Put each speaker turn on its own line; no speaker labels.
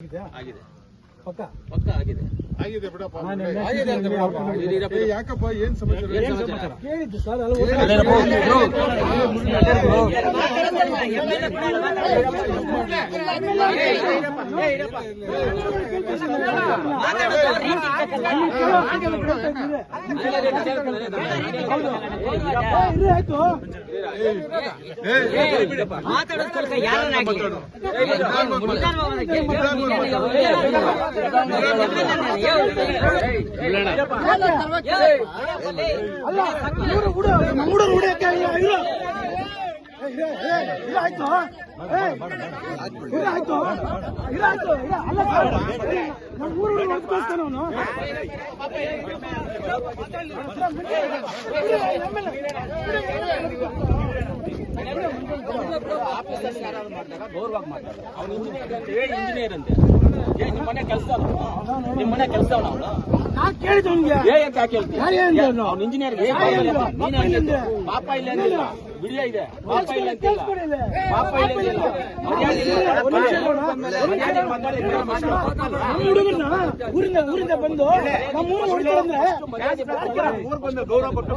ಆಗಿದೆ
ಪಕ್ಕ
ಪಕ್ಕ ಆಗಿದೆ
ಆಗಿದೆ ಬಿಡಪ್ಪ.
ಆಗಿದೆ ಅಂತ ಬಿಡಪ್ಪ.
ಏ, ಯಾಕಪ್ಪ ಏನ್ ಸಮಾಚಾರ?
ಕೇಳಿದ್ದು ಸರ್
ಮಾತಾಡೋದಕ್ಕೆ ಯಾರನ್ನಾಗಿ
ಅಲ್ಲ ಇವ್ರು ಹುಡು ಅವನು
ಇಂಜಿನಿಯರ್ ಅಂತ ಅಂತೆ ನಿಮ್ಮ ಮನೆ ಕೆಲಸ ನಿಮ್ಮ ಮನೆ ಕೆಲಸ ಅವನು ಇಂಜಿನಿಯರ್?
ಪಾಪ
ಇಲ್ಲ ವಿಡಿಯೋ ಇದೆ. ಪಾಪ ಇಲ್ಲ ಅಂತಿಲ್ಲ. ಪಾಪ ಇಲ್ಲ
ಹುಡುಗರನ್ನ ಊರಿಂದ ಊರಿಂದ ಬಂದು ನಮ್ಮ ಊರು ಹೊಡಿತಾರೆ ಅಂದ್ರೆ
ಬಂದ ಗೌರವ ಕೊಟ್ಟು.